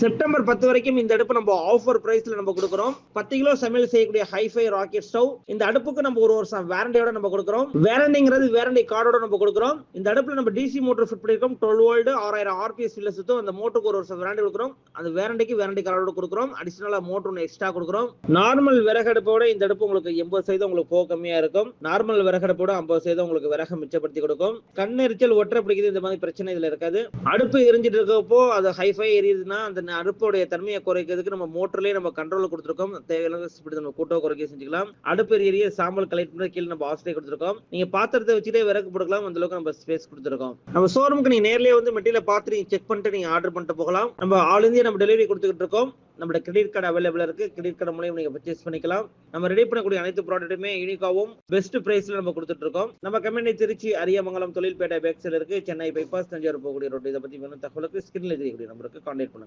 September பத்து வரைக்கும் இந்த அடுப்பு நம்ம ஆஃபர் பிரைஸ்ல நம்ம கொடுக்குறோம். பத்து கிலோ சமையல் செய்யக்கூடிய ஹைஃபை ராக்கெட் ஸ்டவ் இந்த அடுப்புக்கு நம்ம ஒரு வருஷம் வேரண்டியோட நம்ம கொடுக்குறோம். வேரண்டிங்கிறது வேரண்டி கார்டோட நம்ம கொடுக்குறோம். இந்த அடுப்புல நம்ம டிசி மோட்டர் ஃபிட் பண்ணிருக்கோம் டுவெல் வோல்டு ஆறாயிரம் ஆர்பிஎஸ் உள்ள சுத்தம். அந்த மோட்டருக்கு ஒரு வருஷம் வேரண்டி கொடுக்குறோம். அந்த வேரண்டிக்கு வேரண்டி கார்டோட கொடுக்குறோம். அடிஷனலா மோட்டர் ஒன்று எக்ஸ்ட்ரா கொடுக்குறோம். நார்மல் விறகு அடுப்போட இந்த அடுப்பு உங்களுக்கு எண்பது சதவீதம் உங்களுக்கு போக கம்மியா இருக்கும். நார்மல் விறகடுப்போட ஐம்பது சதவீதம் உங்களுக்கு விறக மிச்சப்படுத்தி கொடுக்கும். கண்ணெரிச்சல் ஒற்றை பிடிக்குது இந்த மாதிரி பிரச்சனை இதுல இருக்காது. அடுப்பு எரிஞ்சிட்டு இருக்கப்போ அது ஹைஃபை எரியுதுன்னா அந்த அடுப்புடைய தன்மையை குறைக்கிறதுக்கு நம்ம மோட்டர்லயே நம்ம கண்ட்ரோல் கொடுத்துருக்கோம். தேவையான இப்படி நம்ம கூட்டம் குறைக்க செஞ்சுக்கலாம். அடுப்பு எரிய சாம்பல் கலெக்ட் பண்ணி கீழே நம்ம ஆசிரியை கொடுத்துருக்கோம். நீங்க பாத்திரத்தை வச்சுட்டே விறகு போட்டுக்கலாம் அந்த அளவுக்கு நம்ம ஸ்பேஸ் கொடுத்துருக்கோம். நம்ம ஷோரூமுக்கு நீங்க நேர்லயே வந்து மெட்டீரியல் பார்த்து நீங்க செக் பண்ணிட்டு நீங்க ஆர்டர் பண்ணிட்டு போகலாம். நம்ம ஆல் இந்தியா நம்ம டெலிவரி கொடுத்துக்கிட்டு இருக்கோம். நம்மளோட கிரெடிட் கார்டு அவைலபிள் இருக்கு. கிரெடிட் கார்டு மூலியம் நீங்க பர்ச்சேஸ் பண்ணிக்கலாம். நம்ம ரெடி பண்ணக்கூடிய அனைத்து ப்ராடக்ட்டுமே யூனிக்காவும் பெஸ்ட் பிரைஸ்ல நம்ம கொடுத்துட்டு இருக்கோம். நம்ம கம்பெனி திருச்சி அரியமங்கலம் தொழில்பேட்டை பேக்ஸில் இருக்கு. சென்னை பைபாஸ் தஞ்சாவூர் போகக்கூடிய ரோடு இதை பத்தி வேணும் தகவலுக்கு ஸ்கிரீன்ல தெரியக்கூடிய நம்பருக்கு கான்டாக்ட் பண்ணுங்க.